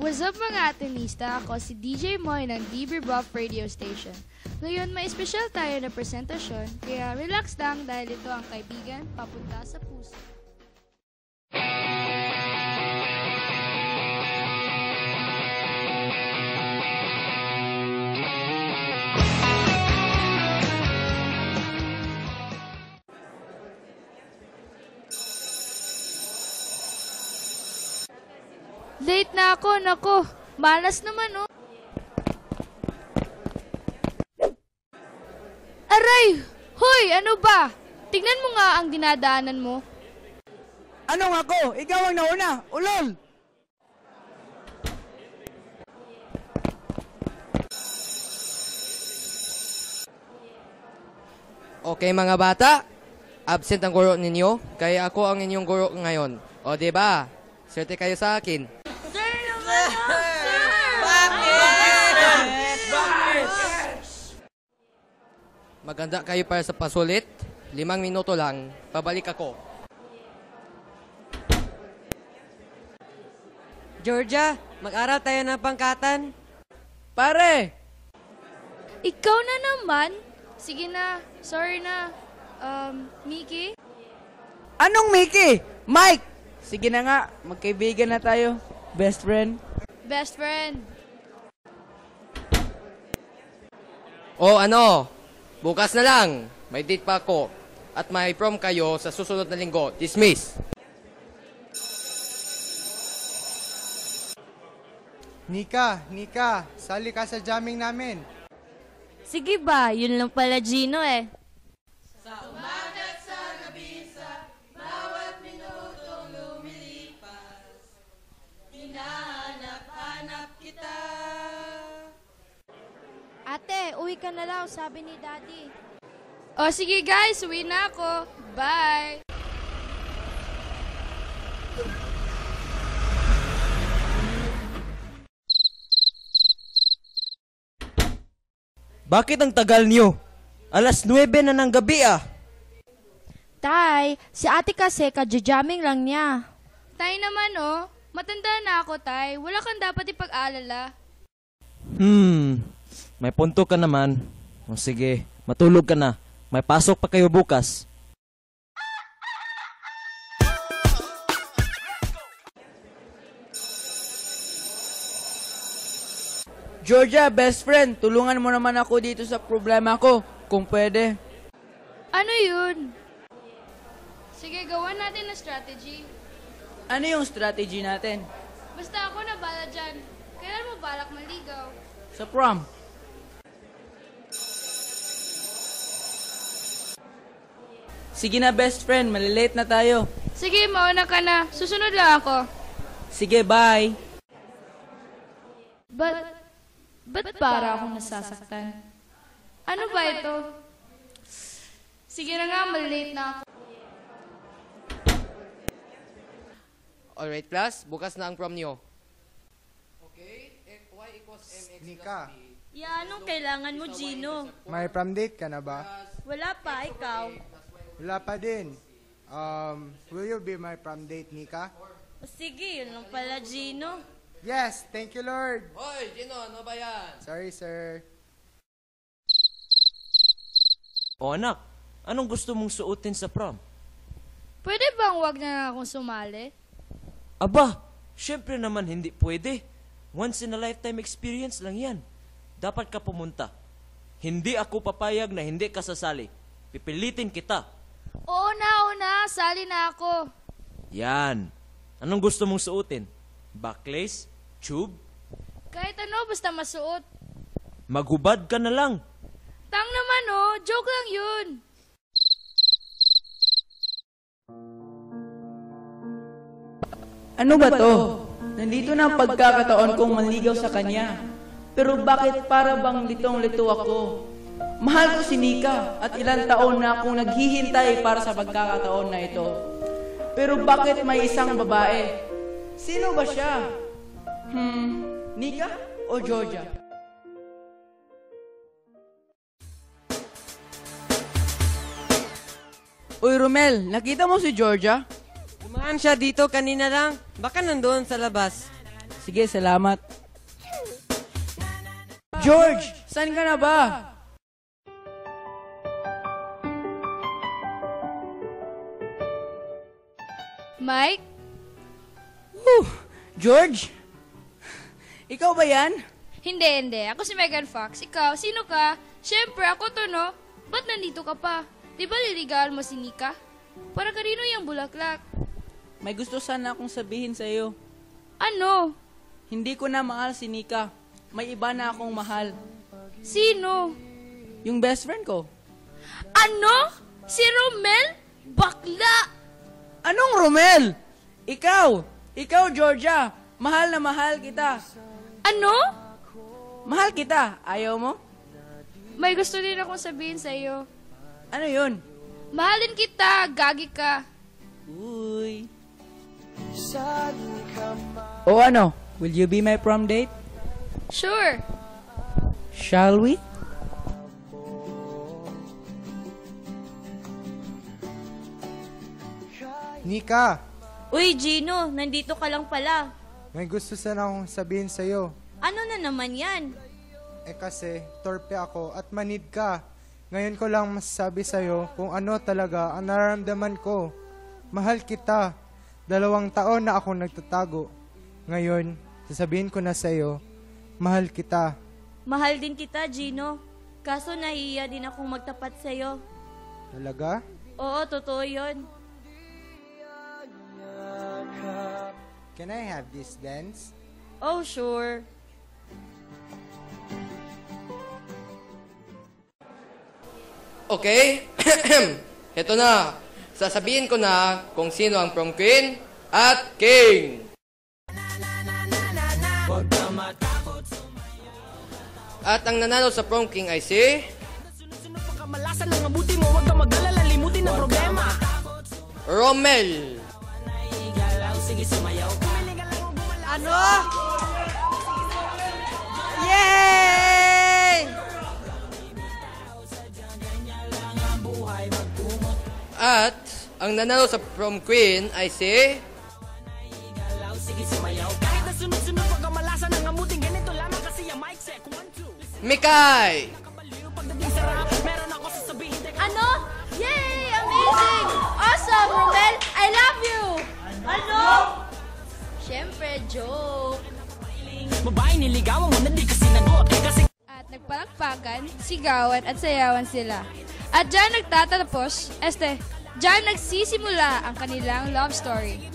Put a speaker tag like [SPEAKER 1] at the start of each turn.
[SPEAKER 1] What's up mga atenista? Ako si DJ Moy ng DB Buff Radio Station. Ngayon may special tayo na presentasyon, kaya relax lang dahil ito ang kaibigan papunta sa puso. Late na ako, nako. Malas naman, oh. Aray! Hoy, ano ba? Tignan mo nga ang dinadaanan mo.
[SPEAKER 2] Anong ako? Ikaw ang nauna. Ulol!
[SPEAKER 3] Okay mga bata, absent ang guro ninyo, kaya ako ang inyong guro ngayon. O di ba? Swerte kayo sa akin. Maganda kayo para sa pasulit. Limang minuto lang, pabalik ako.
[SPEAKER 4] Georgia, mag-aral tayo ng pangkatan.
[SPEAKER 2] Pare!
[SPEAKER 1] Ikaw na naman? Sige na, sorry na. Um, Mickey?
[SPEAKER 2] Anong Mickey? Mike! Sige na nga, magkaibigan na tayo. Best friend.
[SPEAKER 1] Best friend.
[SPEAKER 3] O ano, bukas na lang, may date pa ako. At may prom kayo sa susunod na linggo. Dismiss!
[SPEAKER 5] Nika, Nika, sali ka sa jamming namin.
[SPEAKER 6] Sige ba, yun lang pala Gino eh.
[SPEAKER 7] Ka na lang, sabi ni Daddy.
[SPEAKER 1] O sige guys, uwi na ako. Bye!
[SPEAKER 8] Bakit ang tagal niyo? Alas 9 na ng gabi ah.
[SPEAKER 7] Tay, si ate kasi kadjaming lang niya.
[SPEAKER 1] Tay naman oh, matanda na ako tay. Wala kang dapat ipag-alala.
[SPEAKER 8] Hmm, may punto ka naman. O sige, matulog ka na. May pasok pa kayo bukas.
[SPEAKER 2] Georgia, best friend, tulungan mo naman ako dito sa problema ko, kung pwede.
[SPEAKER 1] Ano yun? Sige, gawan natin na strategy.
[SPEAKER 2] Ano yung strategy natin?
[SPEAKER 1] Basta ako na bala dyan. Kailan mo balak maligaw?
[SPEAKER 2] Sa prom. Sige na, best friend, malilate na tayo.
[SPEAKER 1] Sige, mauna ka na. Susunod lang ako.
[SPEAKER 2] Sige, bye.
[SPEAKER 1] But, ba't para akong nasasaktan? Ano ba ito? Sige na nga, malilate na ako.
[SPEAKER 3] Alright class, bukas na ang prom niyo. Okay, y equals mx
[SPEAKER 5] Nika,
[SPEAKER 6] Ya, anong kailangan mo, Gino?
[SPEAKER 5] may prom date ka na ba?
[SPEAKER 6] Wala pa, ikaw.
[SPEAKER 5] Wala pa din. Um, will you be my prom date, Nika?
[SPEAKER 6] O sige, yun lang pala, Gino.
[SPEAKER 5] Yes, thank you, Lord.
[SPEAKER 3] Hoy, Gino, ano ba yan?
[SPEAKER 5] Sorry, sir.
[SPEAKER 8] O anak, anong gusto mong suotin sa prom?
[SPEAKER 1] Pwede bang wag na lang akong sumali?
[SPEAKER 8] Aba, syempre naman hindi pwede. Once in a lifetime experience lang yan. Dapat ka pumunta. Hindi ako papayag na hindi ka sasali. Pipilitin kita.
[SPEAKER 1] Oo na, oo na. Sali na ako.
[SPEAKER 8] Yan. Anong gusto mong suotin? Backlace? Tube?
[SPEAKER 1] Kahit ano, basta masuot.
[SPEAKER 8] Maghubad ka na lang.
[SPEAKER 1] Tang naman oh, joke lang yun.
[SPEAKER 2] Ano ba to? Nandito na ang pagkakataon kong manligaw sa kanya. Pero bakit para bang litong-lito ako? Mahal ko si Nika at ilang taon na akong naghihintay para sa pagkakataon na ito. Pero bakit may isang babae? Sino ba siya? Hmm, Nika o Georgia? Uy, Romel, nakita mo si Georgia?
[SPEAKER 4] Dumaan siya dito kanina lang. Baka nandoon sa labas.
[SPEAKER 2] Sige, salamat. George, saan ka na ba?
[SPEAKER 1] Mike?
[SPEAKER 2] Whew, George? Ikaw ba yan?
[SPEAKER 1] Hindi, hindi. Ako si Megan Fox. Ikaw, sino ka? Siyempre, ako to, no? Ba't nandito ka pa? Di ba liligawan mo si Nika? Para kanino yung bulaklak?
[SPEAKER 2] May gusto sana akong sabihin sa iyo.
[SPEAKER 1] Ano?
[SPEAKER 2] Hindi ko na mahal si Nika. May iba na akong mahal.
[SPEAKER 1] Sino?
[SPEAKER 2] Yung best friend ko.
[SPEAKER 1] Ano? Si Romel? Bakla!
[SPEAKER 2] Anong Romel? Ikaw! Ikaw, Georgia! Mahal na mahal kita.
[SPEAKER 1] Ano?
[SPEAKER 2] Mahal kita. Ayaw mo?
[SPEAKER 1] May gusto din akong sabihin sa iyo.
[SPEAKER 2] Ano yun?
[SPEAKER 1] Mahalin kita, gagi ka.
[SPEAKER 2] Uy. O ano? Will you be my prom date?
[SPEAKER 1] Sure.
[SPEAKER 2] Shall we?
[SPEAKER 5] Nika,
[SPEAKER 6] Uy, Gino, nandito ka lang pala.
[SPEAKER 5] may gusto sana akong sabihin sa'yo.
[SPEAKER 6] Ano na naman yan?
[SPEAKER 5] Eh kasi, torpe ako at manid ka. Ngayon ko lang masasabi sa'yo kung ano talaga ang nararamdaman ko. Mahal kita. Dalawang taon na akong nagtatago. Ngayon, sasabihin ko na sa'yo, mahal kita.
[SPEAKER 6] Mahal din kita, Gino. Kaso nahiya din akong magtapat sa'yo.
[SPEAKER 5] Talaga?
[SPEAKER 6] Oo, totoo yun.
[SPEAKER 5] Can I have this dance?
[SPEAKER 6] Oh, sure.
[SPEAKER 3] Okay? Ito na. Sasabihin ko na kung sino ang prom queen at king. At ang nanalo sa prom king ay si... Romel.
[SPEAKER 4] Ano? Yay!
[SPEAKER 3] At ang nanalo sa prom queen ay si... Mikay!
[SPEAKER 7] Ano? Yay! Amazing! Awesome, Romel! I love you! Ano? Siyempre, joke.
[SPEAKER 1] At nagpalakpakan, sigawan at sayawan sila. At dyan nagtatapos, este, dyan nagsisimula ang kanilang love story.